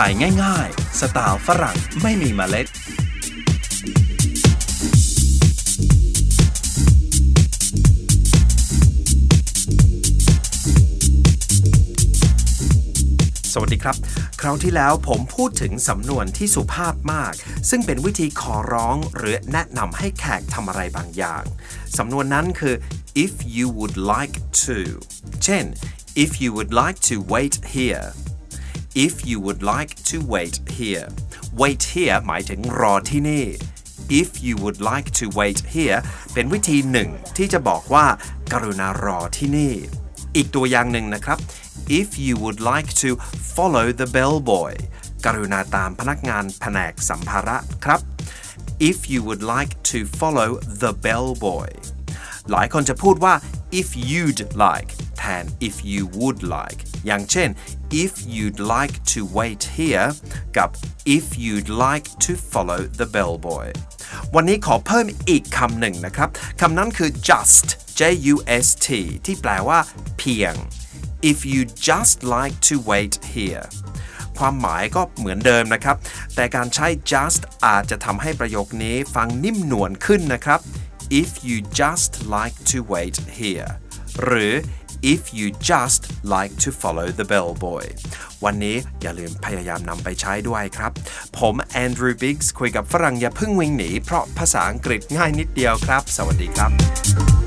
ถ่ายง่ายๆ สไตล์ฝรั่งไม่มีเมล็ด สวัสดีครับ คราวที่แล้วผมพูดถึงสำนวนที่สุภาพมาก ซึ่งเป็นวิธีขอร้องหรือแนะนำให้แขกทำอะไรบางอย่าง สำนวนนั้นคือ if you would like to เช่น if you would like to wait here if you would like to wait here wait here หมายถึงรอที่นี่ if you would like to wait here เป็นวิธีหนึ่งที่จะบอกว่า กรุณารอที่นี่ อีกตัวอย่างหนึ่งนะครับ if you would like to follow the bellboy กรุณาตามพนักงานแผนกสัมภาระครับ if you would like to follow the bellboy หลายคนจะพูดว่า if you'd like แทน if you would like อย่างเช่น if you'd like to wait here กับ if you'd like to follow the bellboy วันนี้ขอเพิ่มอีกคำหนึ่งนะครับ คำนั้นคือ just J U S T ที่แปลว่า เพียง if you just like to wait here ความหมายก็เหมือนเดิมนะครับ แต่การใช้ just อาจจะทำให้ประโยคนี้ฟังนิ่มนวลขึ้นนะครับ if you just like to wait here หรือ if you just like to follow the bellboy วันนี้อย่าลืมพยายามนำไปใช้ด้วยครับ ผมแอนดรูว์บิกส์คุยกับฝรั่งอย่าเพิ่งวิ่งหนี เพราะภาษาอังกฤษง่ายนิดเดียวครับ สวัสดีครับ